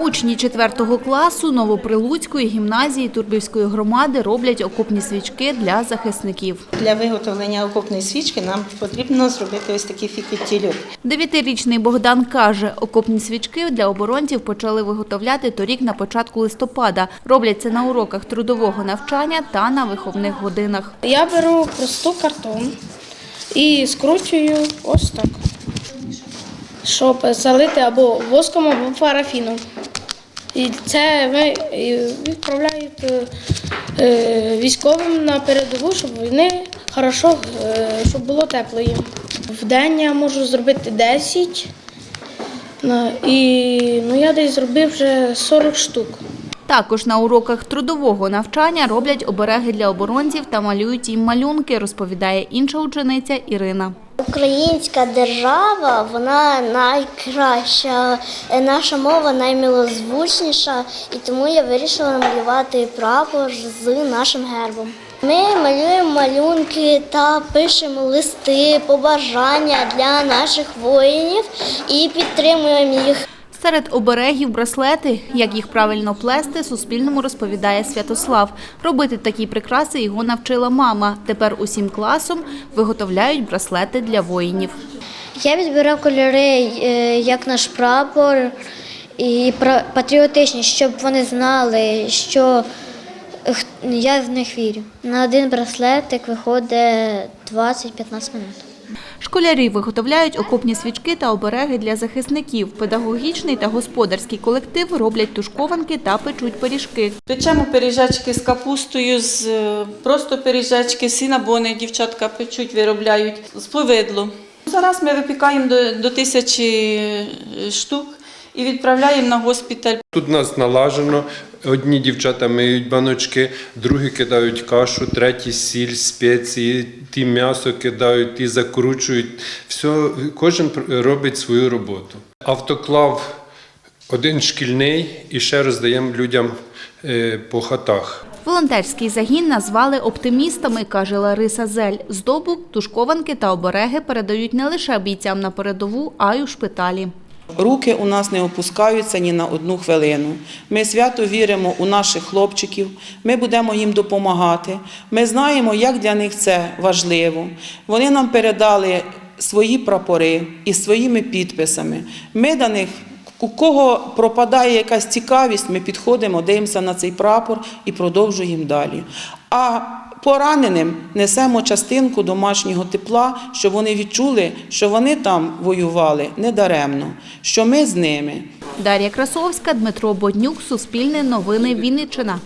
Учні 4 класу Новоприлуцької гімназії Турбівської громади роблять окопні свічки для захисників. Для виготовлення окопної свічки нам потрібно зробити ось такий фікетільок. Дев'ятирічний Богдан каже, окопні свічки для оборонців почали виготовляти торік на початку листопада. Роблять це на уроках трудового навчання та на виховних годинах. Я беру просту картон і скручую ось так, щоб залити або воском, або парафіном. І це ви відправляють е, е, військовим на передову, щоб вони хорошо, е, щоб було тепло їм. В день я можу зробити 10, і ну, я десь зробив вже 40 штук. Також на уроках трудового навчання роблять обереги для оборонців та малюють їм малюнки, розповідає інша учениця Ірина. Українська держава, вона найкраща, е, наша мова наймилозвучніша, і тому я вирішила намалювати прапор з нашим гербом. Ми малюємо малюнки та пишемо листи, побажання для наших воїнів і підтримуємо їх. Серед оберегів браслети, як їх правильно плести, Суспільному розповідає Святослав. Робити такі прикраси його навчила мама. Тепер усім класом виготовляють браслети для воїнів. Я відбирав кольори е, як наш прапор і патріотичні, щоб вони знали, що я в них вірю. На один браслетик виходить 20-15 минут. Школярі виготовляють окопні свічки та обереги для захисників. Педагогічний та господарський колектив роблять тушкованки та печуть пиріжки. Печемо пиріжечки з капустою, з е, просто пиріжечки, сінабони дівчатка печуть, виробляють з повидлу. Зараз ми випікаємо до, до тисячі штук і відправляємо на госпіталь. Тут у нас налажено. Одні дівчата миють баночки, другі кидають кашу, треті сіль, спеції, ті м'ясо кидають, ті закручують. Все, кожен робить свою роботу. Автоклав один шкільний і ще роздаємо людям е, по хатах. Волонтерський загін назвали оптимістами, каже Лариса Зель. Здобук, тушкованки та обереги передають не лише бійцям на передову, а й у шпиталі. Руки у нас не опускаються ні на одну хвилину. Ми свято віримо у наших хлопчиків, ми будемо їм допомагати. Ми знаємо, як для них це важливо. Вони нам передали свої прапори із своїми підписами. Ми до них, у кого пропадає якась цікавість, ми підходимо, дивимося на цей прапор і продовжуємо далі. А пораненим несемо частинку домашнього тепла, щоб вони відчули, що вони там воювали недаремно, що ми з ними. Дар'я Красовська, Дмитро Боднюк, Суспільне новини Вінниччина.